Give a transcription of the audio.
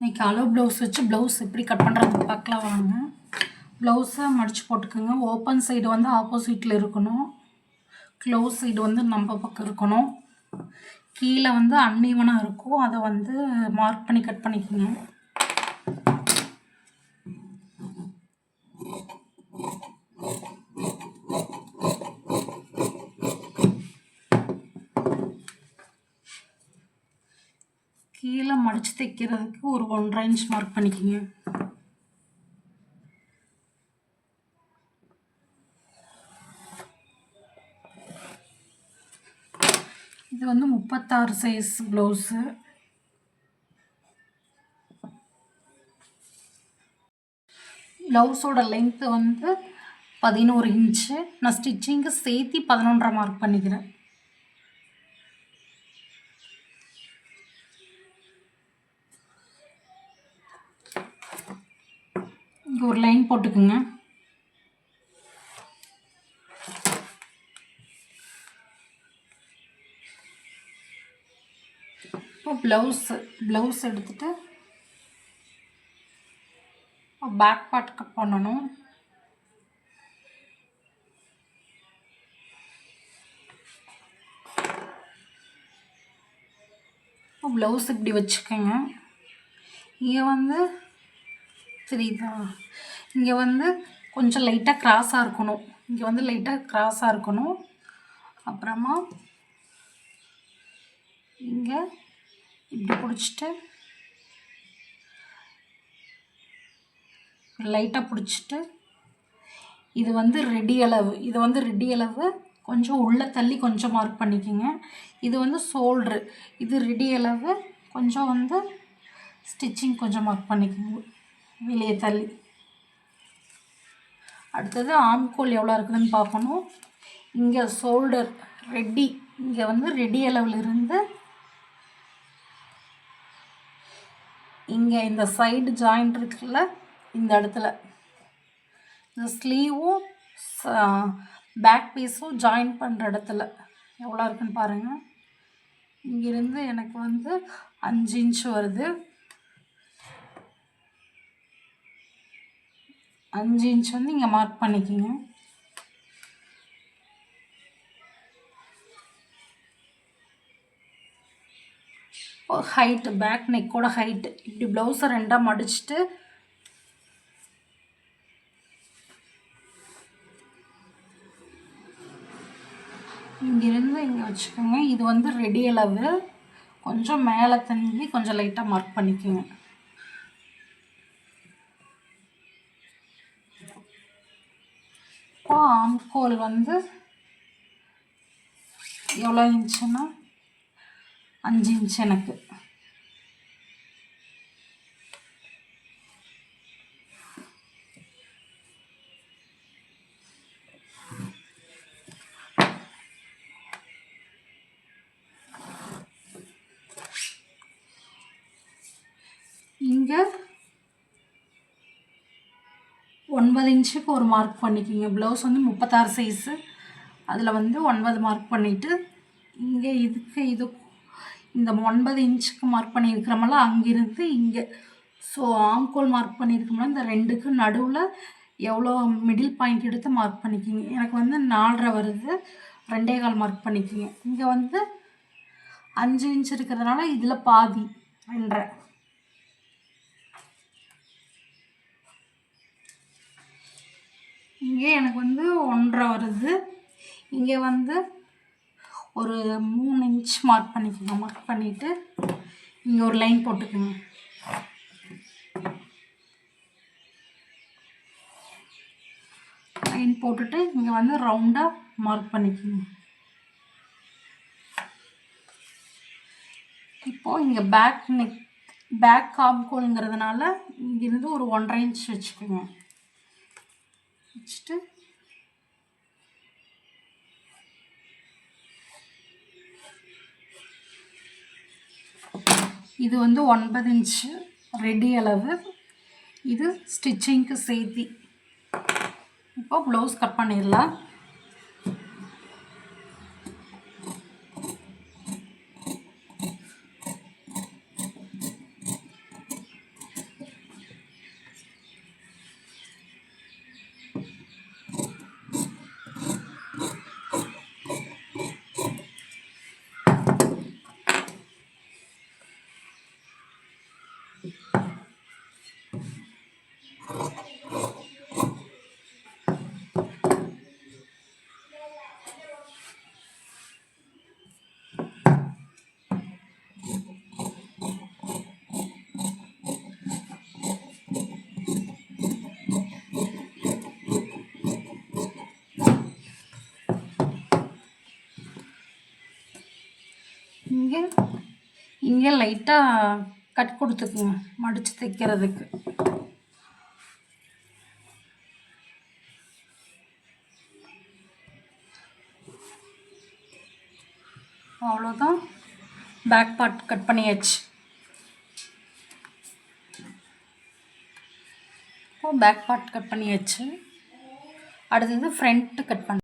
இன்றைக்கி அளவு ப்ளவுஸ் வச்சு ப்ளவுஸ் எப்படி கட் பண்ணுறது பார்க்கலாம் வாங்க. ப்ளவுஸை மடித்து போட்டுக்கோங்க. ஓப்பன் சைடு வந்து ஆப்போசிட்டில் இருக்கணும். க்ளோஸ் சைடு வந்து நம்ம பக்கம் இருக்கணும். கீழே வந்து அன்னீவனாக இருக்கும். அதை வந்து மார்க் பண்ணி கட் பண்ணிக்கோங்க கீழே மடித்து தைக்கிறதுக்கு ஒரு ஒன்றரை இன்ச் மார்க் பண்ணிக்கோங்க. இது வந்து முப்பத்தாறு சைஸ் ப்ளவுஸு ப்ளவுஸோட லென்த்து வந்து பதினோரு இன்ச்சு நான் ஸ்டிச்சிங்க்கு சேர்த்தி பதினொன்றரை மார்க் பண்ணிக்கிறேன். இங்கே ஒரு லைன் போட்டுக்குங்க. இப்போ ப்ளவுஸு ப்ளவுஸ் எடுத்துகிட்டு பேக் பார்ட் கட் பண்ணணும். ப்ளவுஸ் இப்படி வச்சுக்கோங்க. இங்கே வந்து தெரியுதா? இங்கே வந்து கொஞ்சம் லைட்டாக க்ராஸாக இருக்கணும். இங்கே வந்து லைட்டாக க்ராஸாக இருக்கணும். அப்புறமா இங்கே இப்படி பிடிச்சிட்டு லைட்டாக பிடிச்சிட்டு இது வந்து ரெடி அளவு. இது வந்து ரெடி அளவு. கொஞ்சம் உள்ளே தள்ளி கொஞ்சம் மார்க் பண்ணிக்கோங்க. இது வந்து ஷோல்ட்ரு இது ரெடி அளவு. கொஞ்சம் வந்து ஸ்டிச்சிங் கொஞ்சம் மார்க் பண்ணிக்கோங்க. வெளியே தள்ளி. அடுத்தது ஆம்கோல் எவ்வளோ இருக்குதுன்னு பார்க்கணும். இங்கே ஷோல்டர் ரெடி இங்கே வந்து ரெடி அளவில் இருந்து இங்கே இந்த சைடு ஜாயிண்ட் இருக்குல்ல இந்த இடத்துல. இந்த ஸ்லீவும் பேக் பீஸும் ஜாயின் பண்ணுற இடத்துல. எவ்வளோ இருக்குன்னு பாருங்கள் இங்கேருந்து எனக்கு வந்து அஞ்சு இன்ச் வருது. அஞ்சு இன்ச் வந்து இங்கே மார்க் பண்ணிக்கிங்க. ஹைட்டு பேக் நெக்கோட ஹைட்டு இப்படி ப்ளவுஸை ரெண்டாக மடிச்சுட்டு இங்கிருந்து இங்கே வச்சுக்கோங்க. இது வந்து ரெடி அளவு. கொஞ்சம் மேலே தண்ணி கொஞ்சம் லைட்டாக மார்க் பண்ணிக்கோங்க. இப்போ ஆம்கோல் வந்து எவ்வளோ இன்ச்சுன்னா அஞ்சு இன்ச் எனக்கு. இங்கே ஒன்பது இன்ச்சுக்கு ஒரு மார்க் பண்ணிக்கிங்க. ப்ளவுஸ் வந்து முப்பத்தாறு சைஸு அதில் வந்து ஒன்பது மார்க் பண்ணிவிட்டு இங்கே இதுக்கு இது இந்த ஒன்பது இன்ச்சுக்கு மார்க் பண்ணியிருக்கிறோமல்ல அங்கிருந்து இங்கே. ஸோ ஆம்கோல் மார்க் பண்ணியிருக்கோம்ல இந்த ரெண்டுக்கு நடுவில் எவ்வளோ மிடில் பாயிண்ட் எடுத்து மார்க் பண்ணிக்கிங்க. எனக்கு வந்து நாலரை வருது. ரெண்டே கால் மார்க் பண்ணிக்கிங்க. இங்கே வந்து அஞ்சு இன்ச் இருக்கிறதுனால இதில் பாதி. ரெண்டரை. இங்கே எனக்கு வந்து ஒன்றரை வருது. இங்கே வந்து ஒரு மூணு இன்ச் மார்க் பண்ணிக்கோங்க மார்க் பண்ணிவிட்டு இங்கே ஒரு லைன் போட்டுக்கோங்க. லைன் போட்டுட்டு இங்கே வந்து ரவுண்டாக மார்க் பண்ணிக்கோங்க. இப்போது இங்கே பேக் நெக் பேக் காம்கோலுங்கிறதுனால இங்கேருந்து ஒரு ஒன்றரை இன்ச் வச்சுக்கோங்க. வச்சுட்டு. இது வந்து ஒன்பது இன்ச்சு ரெடி அளவு. இது ஸ்டிச்சிங்க்கு சேர்த்தி இப்போ ப்ளவுஸ் கட் பண்ணிடலாம் இங்கே இங்கே லைட்டாக கட் கொடுத்துக்குங்க. மடித்து தைக்கிறதுக்கு. அவ்வளோதான் பேக் பார்ட் கட் பண்ணியாச்சு. இப்போ பேக் பார்ட் கட் பண்ணியாச்சு. அடுத்தது ஃப்ரண்ட்டு கட் பண்ண